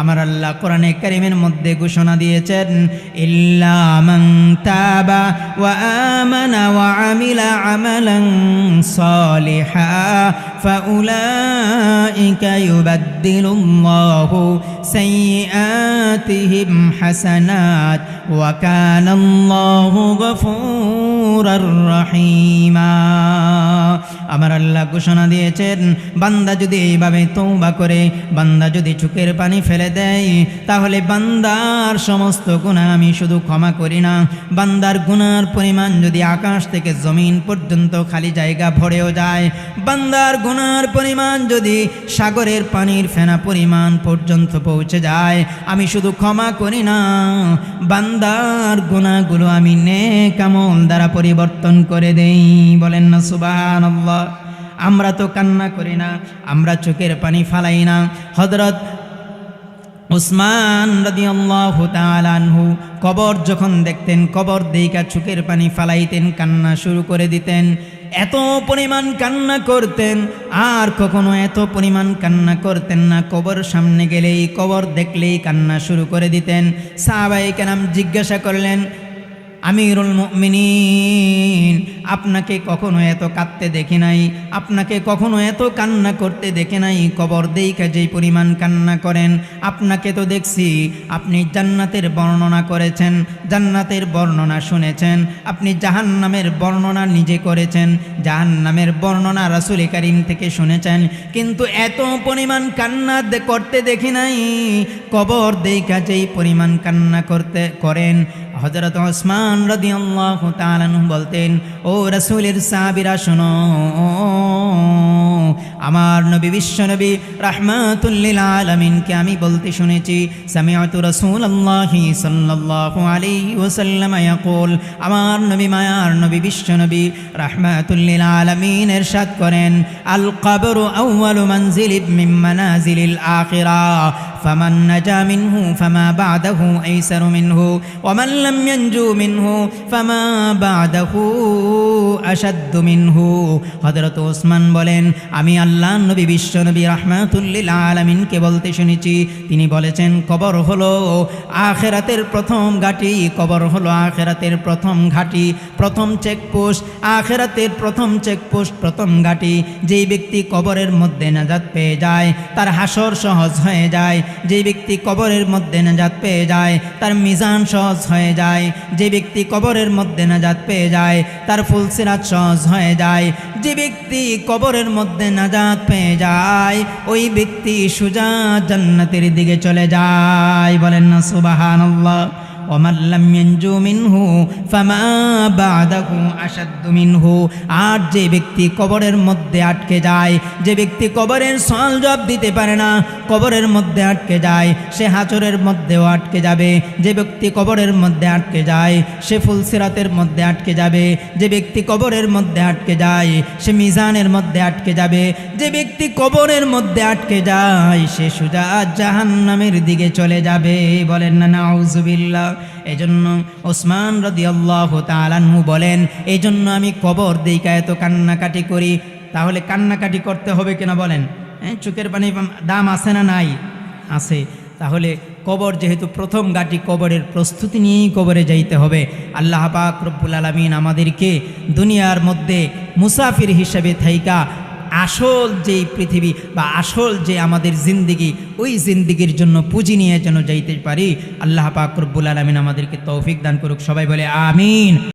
আমার আল্লাহ কোরআনে কারিমের মধ্যে ঘোষণা দিয়েছেন ইল্লামাং তাবা ওয়া আমানা ওয়া আমিলা আমালান সলিহা, ফাউলাইকা ইউবাদদিলুল্লাহু সাইয়্যাতিহিম হাসানাত ওয়া কানাল্লাহু গফুরার রহিমা। আমার আল্লাহ ঘোষণা দিয়েছেন, বান্দা যদি এইভাবে তৌবা করে, বান্দা যদি চোখের পানি ফেলে দেয়, তাহলে বান্দার সমস্ত গুণা আমি শুধু ক্ষমা করি না। বান্দার গুনার পরিমাণ যদি আকাশ থেকে জমিন পর্যন্ত খালি জায়গা ভরেও যায়, বান্দার গুনার পরিমাণ যদি সাগরের পানির ফেনা পরিমাণ পর্যন্ত পৌঁছে যায়, আমি শুধু ক্ষমা করি না। বান্দার গুণাগুলো আমি নেক আমল দ্বারা পরিবর্তন করে দেই। বলেন না সুবাহ আমরা তো কান্না করি না, আমরা চোখের পানি ফালাই না। হজরত উসমান রাদিয়াল্লাহু তাআলা আনহু কবর যখন দেখতেন, কবর দেইকা চোখের পানি ফালাইতেন, কান্না শুরু করে দিতেন। এত পরিমাণ কান্না করতেন, আর কখনো এত পরিমাণ কান্না করতেন না। কবর সামনে গেলেই, কবর দেখলেই কান্না শুরু করে দিতেন। সাহাবাই কেনাম জিজ্ঞাসা করলেন আমিরুল মুমিনিন, আপনাকে কখনো এত কাঁদতে দেখি নাই, আপনাকে কখনো এত কান্না করতে দেখে নাই, কবর দেইকা যেই পরিমাণ কান্না করেন, আপনাকে তো দেখছি আপনি জান্নাতের বর্ণনা করেছেন, জান্নাতের বর্ণনা শুনেছেন, আপনি জাহান্নামের বর্ণনা নিজে করেছেন, জাহান্নামের বর্ণনা রাসুল করিম থেকে শুনেছেন, কিন্তু এত পরিমাণ কান্না করতে দেখি নাই, কবর দেইকা যেই পরিমাণ কান্না করতে করেন হজরত ওসমান রাদিয়াল্লাহু তাআলা আনহু বলতেন, ও রাসূলের সাহাবীরা, শোনো, আমার নবী বিশ্ব নবী রাহমাতুল্লিল আলামিনকে আমি বলতে শুনেছি, সামিআতু রাসূলুল্লাহি সাল্লাল্লাহু আলাইহি ওয়াসাল্লাম ইয়াকুল, আমার নবী মায়ার নবী বিশ্ব নবী রাহমাতুল্লিল আলামিন ইরশাদ করেন আল কবরু আউয়ালু মানজিলিব মিন মানাজিলিল আখিরা। فمن نجا منه فما بعده أيسر منه ومن لم ينجو منه فما بعده أشد منه হযরত ওসমান বলেন আমি আল্লাহ নবী বিশ্ব নবী রাহমাতুল্লিল আলামিনকে বলতে শুনেছি তিনি বলেছেন কবর হলো আখেরাতের প্রথম ঘাটি কবর হলো আখেরাতের প্রথম ঘাটি প্রথম চেকপোস্ট আখেরাতের প্রথম চেকপোস্ট প্রথম ঘাটি যেই ব্যক্তি কবরের মধ্যে নাজাত পেয়ে যায় তার হাসর সহজ হয়ে যায় যে ব্যক্তি কবরের মধ্যে নাজাত পেয়ে যায়, তার মিজান সহজ হয়ে যায়। যে ব্যক্তি কবরের মধ্যে নাজাত পেয়ে যায়, তার ফুলসিরাত সহজ হয়ে যায়। যে ব্যক্তি কবরের মধ্যে নাজাত পেয়ে যায়, ওই ব্যক্তি সুজা জান্নাতের দিকে চলে যায়। বলেন না সুবাহান আল্লাহ অমাল্লাম ইয়ানজু মিনহু ফামা বাদাহু আসাদ্দু মিনহু আর যে ব্যক্তি কবরের মধ্যে আটকে যায়, যে ব্যক্তি কবরের সল জব দিতে পারে না, কবরের মধ্যে আটকে যায়, সে হাচরের মধ্যেও আটকে যাবে। যে ব্যক্তি কবরের মধ্যে আটকে যায়, সে ফুলসিরাতের মধ্যে আটকে যাবে। যে ব্যক্তি কবরের মধ্যে আটকে যায়, সে মিজানের মধ্যে আটকে যাবে। যে ব্যক্তি কবরের মধ্যে আটকে যায়, সে সুজা জাহান্নামের দিকে চলে যাবে। বলেন না, নাউজুবিল্লাহ। এজন্য ওসমান রদি আল্লাহ তালানহু বলেন এই জন্য আমি কবর দিইকা এত কান্নাকাটি করি, তাহলে কান্নাকাটি করতে হবে কিনা বলেন? হ্যাঁ চোখের পানি দাম আছে না নাই? আছে। তাহলে কবর যেহেতু প্রথম গাটি কবরের প্রস্তুতি নিয়েই কবরে যাইতে হবে। আল্লাহ পাক রব্বুল আলমিন আমাদেরকে দুনিয়ার মধ্যে মুসাফির হিসেবে থাইকা আসল যেই পৃথিবী বা আসল যে আমাদের জিন্দিগি, ওই জিন্দিগির জন্য পুঁজি নিয়ে যেন যাইতে পারি, আল্লাহ পাক আলমিন আমাদেরকে তৌফিক দান করুক। সবাই বলে, আমিন।